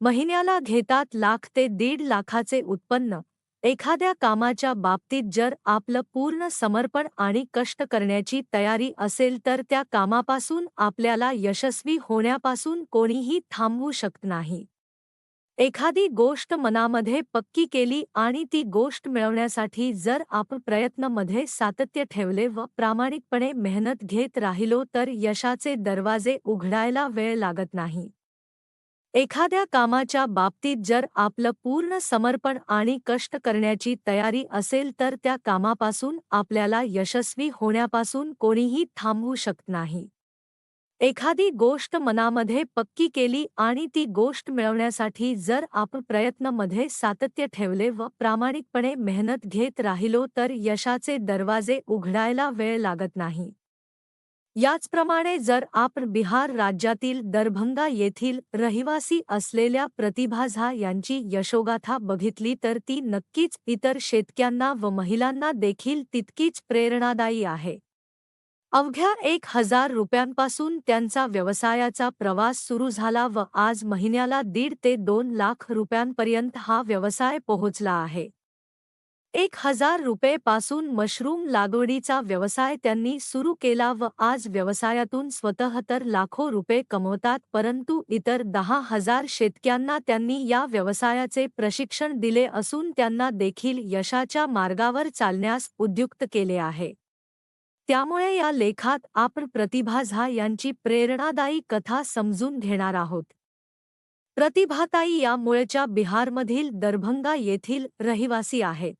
महिन्याला घेतात लाख ते दीड लाखाचे उत्पन्न. एखाद्या कामाच्या बाबतीत जर आपलं पूर्ण समर्पण आणि कष्ट करण्याची तयारी असेल तर त्या कामापासून आपल्याला यशस्वी होण्यापासून कोणीही थांबवू शकत नाही. एखादी गोष्ट मनामध्ये पक्की केली आणि ती गोष्ट मिळवण्यासाठी जर आपण प्रयत्नमध्ये सातत्य ठेवले व प्रामाणिकपणे मेहनत घेत राहिलो तर यशाचे दरवाजे उघडायला वेळ लागत नाही. एखाद्या कामाच्या बाबतीत जर आपलं पूर्ण समर्पण आणि कष्ट करण्याची तयारी असेल तर त्या कामापासून आपल्याला यशस्वी होण्यापासून कोणीही थांबवू शकत नाही. एखादी गोष्ट मनामध्ये पक्की केली आणि ती गोष्ट मिळवण्यासाठी जर आपण प्रयत्नमध्ये सातत्य ठेवले व प्रामाणिकपणे मेहनत घेत राहिलो तर यशाचे दरवाजे उघडायला वेळ लागत नाही. याचप्रमाणे जर आपण बिहार राज्यातील दरभंगा येथील रहिवासी असलेल्या प्रतिभा झा यांची यशोगाथा बघितली तर ती नक्कीच इतर शेतक्यांना व महिलांना देखील तितकीच प्रेरणादायी आहे. अवघ्या एक हजार रुपयांपासून त्यांचा व्यवसायाचा प्रवास सुरू झाला व आज महिन्याला दीड ते दोन लाख रुपयांपर्यंत हा व्यवसाय पोहोचला आहे. एक हजार रुपये पासून मशरूम लागवडीचा व्यवसाय त्यांनी सुरू केला व आज व्यवसायातून स्वतः तर लाखो रुपये कमवतात परंतु इतर दहा हजार शेतक्यांना त्यांनी या व्यवसायाचे प्रशिक्षण दिले असून त्यांना देखील यशाच्या मार्गावर चालण्यास उद्युक्त केले आहे. त्यामुळे या लेखात आपण प्रतिभा झा यांची प्रेरणादायी कथा समजून घेणार आहोत. प्रतिभाताई या मूळच्या बिहारमधील दरभंगा येथील रहिवासी आहेत.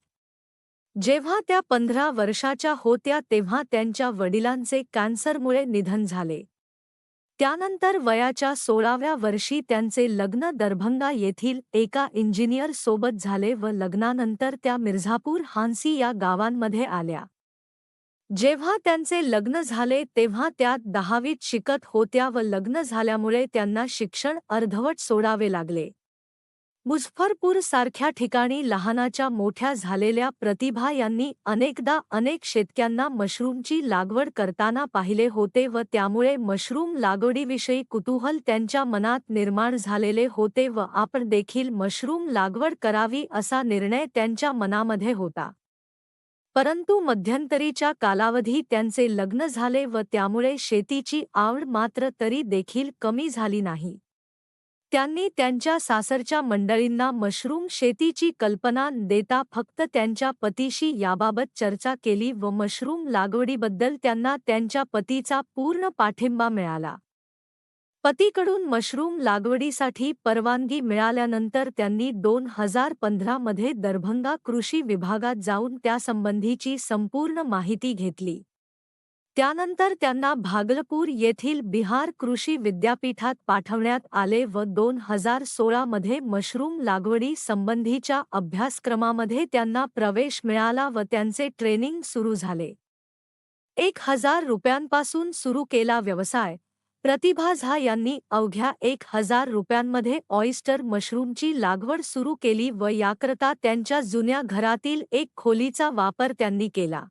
जेव्हा त्या पंधरा वर्षाच्या होत्या तेव्हा त्यांच्या वडिलांचे कॅन्सरमुळे निधन झाले. त्यानंतर वयाच्या सोळाव्या वर्षी त्यांचे लग्न दरभंगा येथील एका इंजिनियर सोबत झाले व लग्नानंतर त्या मिर्झापूर हान्सी या गावांमध्ये आल्या. जेव्हा त्यांचे लग्न झाले तेव्हा त्या दहावीत शिकत होत्या व लग्न झाल्यामुळे त्यांना शिक्षण अर्धवट सोडावे लागले. मुझफ्फरपूर सारख्या ठिकाणी लहानाच्या मोठ्या झालेल्या प्रतिभा यांनी अनेकदा अनेक शेतक्यांना मशरूमची लागवड करताना पाहिले होते व त्यामुळे मशरूम लागवडीविषयी कुतूहल त्यांच्या मनात निर्माण झालेले होते व आपण देखील मशरूम लागवड करावी असा निर्णय त्यांच्या मनामध्ये होता. परंतु मध्यंतरीच्या कालावधी त्यांचे लग्न झाले व त्यामुळे शेतीची आवड मात्र तरी देखील कमी झाली नाही. त्यांनी त्यांच्या सासरच्या मंडळींना मशरूम शेतीची कल्पना देता फक्त त्यांच्या पतीशी याबाबत चर्चा केली व मशरूम लागवडीबद्दल त्यांना त्यांच्या पतीचा पूर्ण पाठिंबा मिळाला. पतीकडून मशरूम लागवडीसाठी परवानगी मिळाल्यानंतर त्यांनी दोन हजार पंधरामध्ये दरभंगा कृषी विभागात जाऊन त्यासंबंधीची संपूर्ण माहिती घेतली. त्यानंतर त्यांना भागलपूर येथील बिहार कृषी विद्यापीठात पाठवण्यात आले व दोन हजार सोळामध्ये मशरूम लागवडी संबंधीच्या अभ्यासक्रमामध्ये त्यांना प्रवेश मिळाला व त्यांचे ट्रेनिंग सुरू झाले. एक हजार रुपयांपासून सुरू केला व्यवसाय. प्रतिभा झा यांनी अवघ्या एक हजार रुपयांमध्ये ऑइस्टर मशरूमची लागवड सुरू केली व याकरता त्यांच्या जुन्या घरातील एक खोलीचा वापर त्यांनी केला.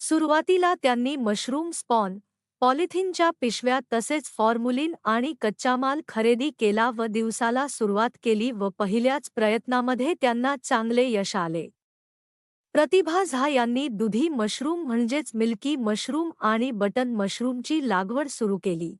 सुरुवातीला त्यांनी मशरूम स्पॉन पॉलिथिनच्या पिशव्या तसेच फॉर्मुलिन आणि कच्चा माल खरेदी केला व दिवसाला सुरुवात केली व पहिल्याच प्रयत्नामध्ये त्यांना चांगले यश आले. प्रतिभा झा यांनी दुधी मशरूम म्हणजेच मिल्की मशरूम आणि बटन मशरूमची लागवड सुरू केली.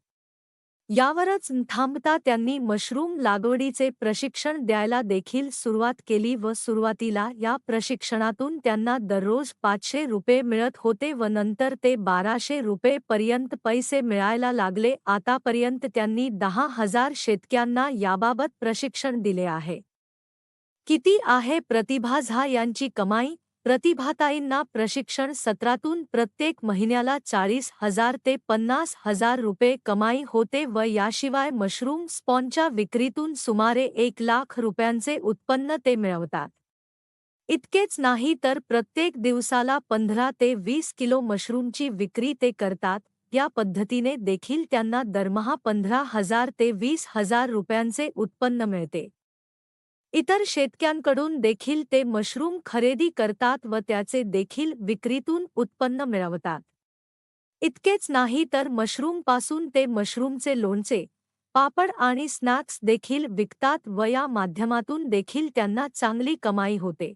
यावरच थांबता त्यांनी मशरूम लागवडीचे प्रशिक्षण द्यायला देखील सुरुवात केली व सुरुवातीला या प्रशिक्षणातून त्यांना दररोज पाचशे रुपये मिळत होते व नंतर ते बाराशे रुपये पर्यंत पैसे मिळायला लागले. आतापर्यंत त्यांनी दहा हजार शेतक्यांना याबाबत प्रशिक्षण दिले आहे. किती आहे प्रतिभा झा यांची कमाई? प्रतिभाताईंना प्रशिक्षण सत्रातून प्रत्येक महिन्याला चाळीस हजार ते पन्नास हजार रुपये कमाई होते व याशिवाय मशरूम स्पॉनच्या विक्रीतून सुमारे एक लाख रुपयांचे उत्पन्न ते मिळवतात. इतकेच नाही तर प्रत्येक दिवसाला पंधरा ते वीस किलो मशरूमची विक्री ते करतात. या पद्धतीने देखील त्यांना दरमहा पंधरा हजार ते वीस हजार रुपयांचे उत्पन्न मिळते. इतर शेतक्यांकडून देखील ते मशरूम खरेदी करतात व त्याचे देखील विक्रीतून उत्पन्न मिळवतात. इतकेच नाही तर मशरूमपासून ते मशरूमचे लोणचे पापड आणि स्नॅक्स देखील विकतात व या माध्यमातून देखील त्यांना चांगली कमाई होते.